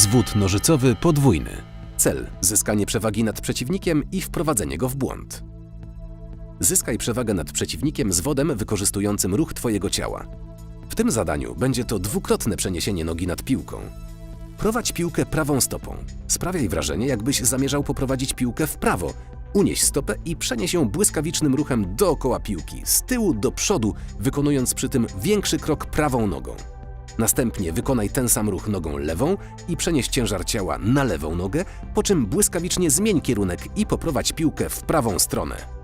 Zwód nożycowy podwójny. Cel: zyskanie przewagi nad przeciwnikiem i wprowadzenie go w błąd. Zyskaj przewagę nad przeciwnikiem z wodem wykorzystującym ruch Twojego ciała. W tym zadaniu będzie to dwukrotne przeniesienie nogi nad piłką. Prowadź piłkę prawą stopą. Sprawiaj wrażenie, jakbyś zamierzał poprowadzić piłkę w prawo. Unieś stopę i przenieś ją błyskawicznym ruchem dookoła piłki, z tyłu do przodu, wykonując przy tym większy krok prawą nogą. Następnie wykonaj ten sam ruch nogą lewą i przenieś ciężar ciała na lewą nogę, po czym błyskawicznie zmień kierunek i poprowadź piłkę w prawą stronę.